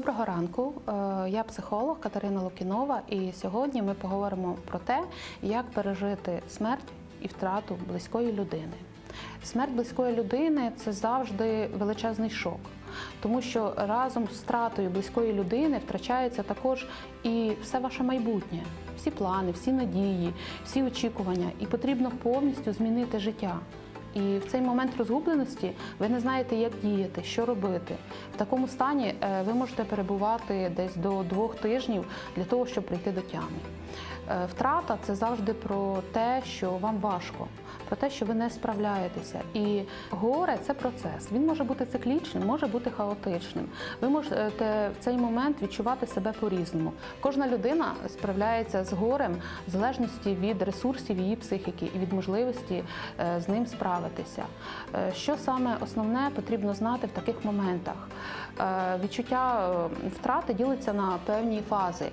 Доброго ранку. Е, Я психолог Катерина Лукінова, і сьогодні ми поговоримо про те, як пережити смерть і втрату близької людини. Смерть близької людини це завжди величезний шок, тому що разом з втратою близької людини втрачається також і все ваше майбутнє, всі плани, всі надії, всі очікування, і потрібно повністю змінити життя. І в цей момент розгубленості ви не знаєте, як діяти, що робити. В такому стані е, ви можете перебувати десь до двох тижнів для того, щоб прийти до тями. Е, Втрата це завжди про те, що вам важко, про те, що ви не справляєтеся. І горе це процес. Він може бути циклічним, може бути хаотичним. Ви можете в цей момент відчувати себе по-різному. Кожна людина справляється з горем в залежності від ресурсів її психіки і від можливості е, з ним справитися. Е, Що саме основне потрібно знати в таких моментах? Е, Відчуття е, втрати ділиться на певні фази.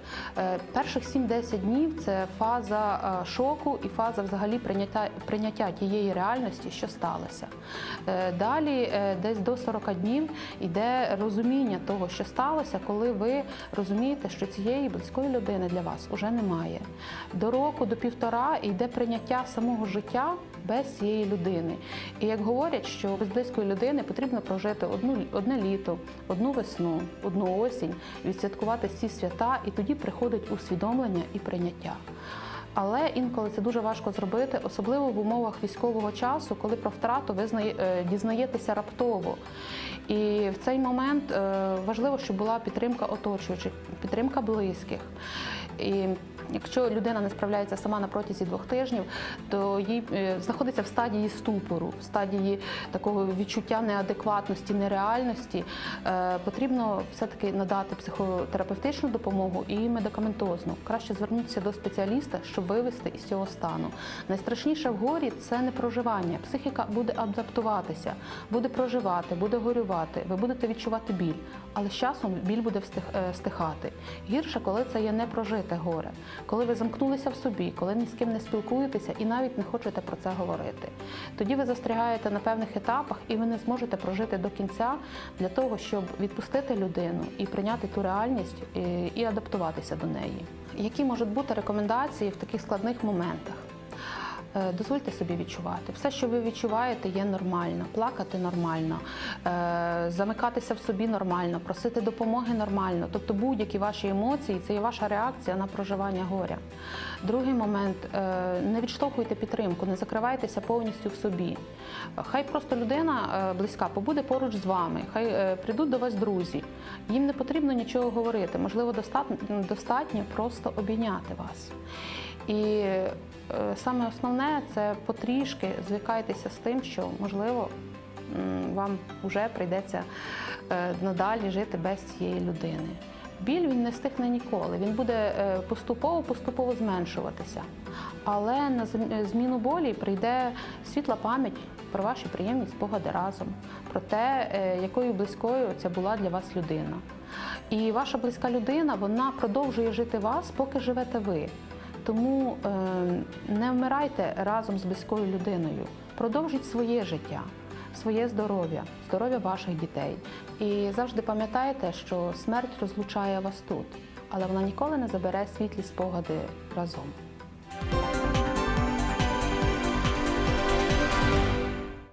Перших 7-10 днів це фаза шоку і фаза взагалі прийняття, прийняття тієї реальності, що сталося. Далі десь до 40 днів йде розуміння того, що сталося, коли ви розумієте, що цієї близької людини для вас уже немає. До року, до півтора йде прийняття самого життя без цієї людини. І як говорять, що без близької людини потрібно прожити одну одне літо, одну весну, одну осінь, відсвяткувати всі свята, і тоді приходить усвідомлення і прийняття. Але інколи це дуже важко зробити, особливо в умовах військового часу, коли про втрату е, дізнаєтеся раптово. І в цей момент е, важливо, щоб була підтримка оточуючих, підтримка близьких. І якщо людина не справляється сама на протязі двох тижнів, то їй е, знаходиться в стадії ступору, в стадії такого відчуття неадекватності, нереальності, е, потрібно все-таки надати психотерапевтичну допомогу і медикаментозну. Краще звернутися до спеціаліста, щоб вивести із цього стану. Найстрашніше в горі це не проживання. Психіка буде адаптуватися, буде проживати, буде горювати. Ви будете відчувати біль, але з часом біль буде е, стихати. Гірше, коли це є непрожите горе, коли ви замкнулися в собі, коли ні з ким не спілкуєтеся і навіть не хочете про це говорити. Тоді ви застрягаєте на певних етапах і ви не зможете прожити до кінця для того, щоб відпустити людину і прийняти ту реальність і, і адаптуватися до неї. Які можуть бути рекомендації в таких складних моментах? Е, Дозвольте собі відчувати. Все, що ви відчуваєте, є нормально. Плакати нормально, е, замикатися в собі нормально, просити допомоги нормально. Тобто будь-які ваші емоції це є ваша реакція на проживання горя. Другий момент е, не відштовхуйте підтримку, не закривайтеся повністю в собі. Хай просто людина близька побуде поруч з вами, хай прийдуть до вас друзі. Їм не потрібно нічого говорити. Можливо, достатньо просто обійняти вас. І е, саме основне це потрішки звикайтеся з тим, що можливо вам вже прийдеться е, надалі жити без цієї людини. Біль він не стихне ніколи. Він буде е, поступово поступово зменшуватися. Але на зміну болі прийде світла пам'ять про ваші приємні спогади разом, про те, е, якою близькою ця була для вас людина. І ваша близька людина вона продовжує жити вас, поки живете ви. Тому е, не вмирайте разом з близькою людиною. Продовжіть своє життя, своє здоров'я, здоров'я ваших дітей. І завжди пам'ятайте, що смерть розлучає вас тут, але вона ніколи не забере світлі спогади разом.